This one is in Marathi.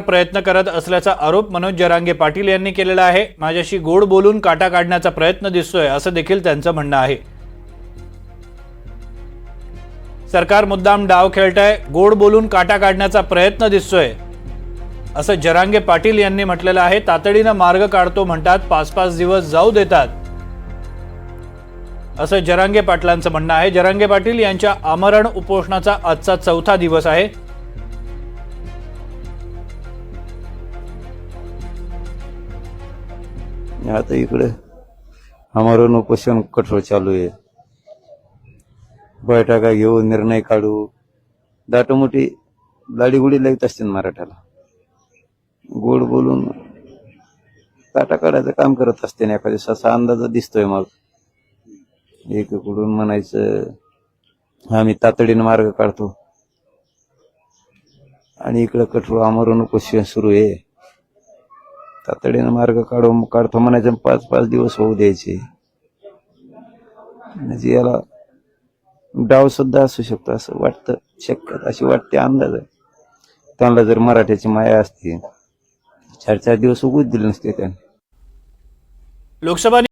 प्रयत्न करत असल्याचा आरोप मनोज जरांगे पाटील यांनी केलेला आहे. माझ्याशी गोड बोलून काटा काढण्याचा प्रयत्न दिसतोय असं देखील त्यांचं म्हणणं आहे. सरकार मुद्दाम डाव खेळतंय गोड बोलून काटा काढण्याचा प्रयत्न दिसतोय असं जरांगे पाटील यांनी म्हटलेलं आहे. तातडीनं मार्ग काढतो म्हणतात पाच पाच दिवस जाऊ देतात असं जरांगे पाटलांचं म्हणणं आहे. जरांगे पाटील यांच्या आमरण उपोषणाचा आजचा चौथा दिवस आहे. आता इकडे आमरण उपोषण कठोर चालू आहे. बैठका घेऊ निर्णय काढू. दाटमोठी दाडीगुडी लावित असते मराठ्याला गोड बोलून काटा काढायचं काम करत असते ना ससा अंदाज दिसतोय मग. एकीकडून म्हणायचं आम्ही तातडीनं मार्ग काढतो. आणि इकडं कठोर आमरण उपोषण सुरू आहे. तातडीनं मार्ग काढू काढतो म्हणायचं पाच पाच दिवस होऊ द्यायचे. म्हणजे याला डाव सुद्धा असू शकतो असं वाटतं शक्यत अशी वाटते अंदाज. आहे त्यांना जर मराठ्याची माया असती चार चार दिवस उगूच दिले नसते त्यांनी. लोकसभा